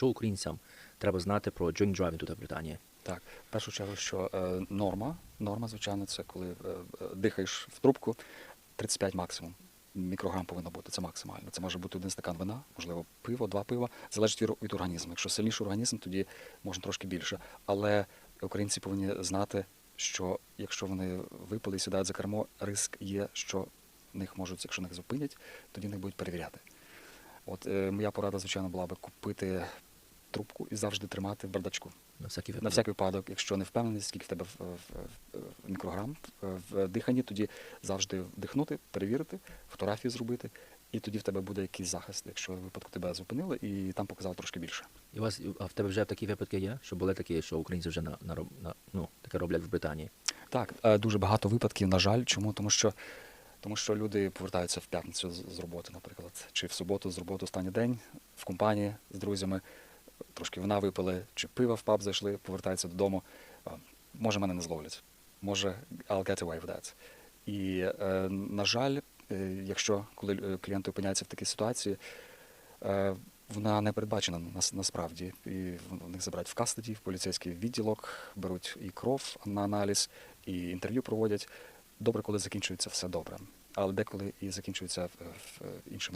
що українцям треба знати про drink driving тут в Британії? Так, в першу чергу, що е, норма, норма, звичайно, це коли е, е, дихаєш в трубку 35 максимум. Мікрограм повинно бути, це максимально. Це може бути один стакан вина, можливо, пиво, два пива. Залежить від, від організму. Якщо сильніший організм, тоді можна трошки більше. Але українці повинні знати, що якщо вони випили і сідають за кермо, риск є, що них можуть, якщо них зупинять, тоді них будуть перевіряти. От е, моя порада, звичайно, була би купити трубку і завжди тримати в бардачку. На всякий На випадок. всякий випадок, якщо не впевнений, скільки в тебе в, в, в мікрограм в, в диханні, тоді завжди вдихнути, перевірити, фотографію зробити, і тоді в тебе буде якийсь захист, якщо випадку тебе зупинили і там показали трошки більше. І у вас а в тебе вже такі випадки є? Що були такі, що українці вже на, на, на ну таке роблять в Британії? Так, е, дуже багато випадків, на жаль, чому? Тому що, тому що люди повертаються в п'ятницю з, з роботи, наприклад, чи в суботу з роботи останній день в компанії з друзями, трошки вина випили, чи пива в паб зайшли, повертаються додому. Може, мене не зловлять. Може, I'll get away with that. І, е, на жаль, е, якщо коли е, клієнти опиняються в такій ситуації, вона не передбачена нас- насправді. І в них забирають в кастеді, в поліцейський відділок, беруть і кров на аналіз, і інтерв'ю проводять. Добре, коли закінчується все добре. Але деколи і закінчується в, іншим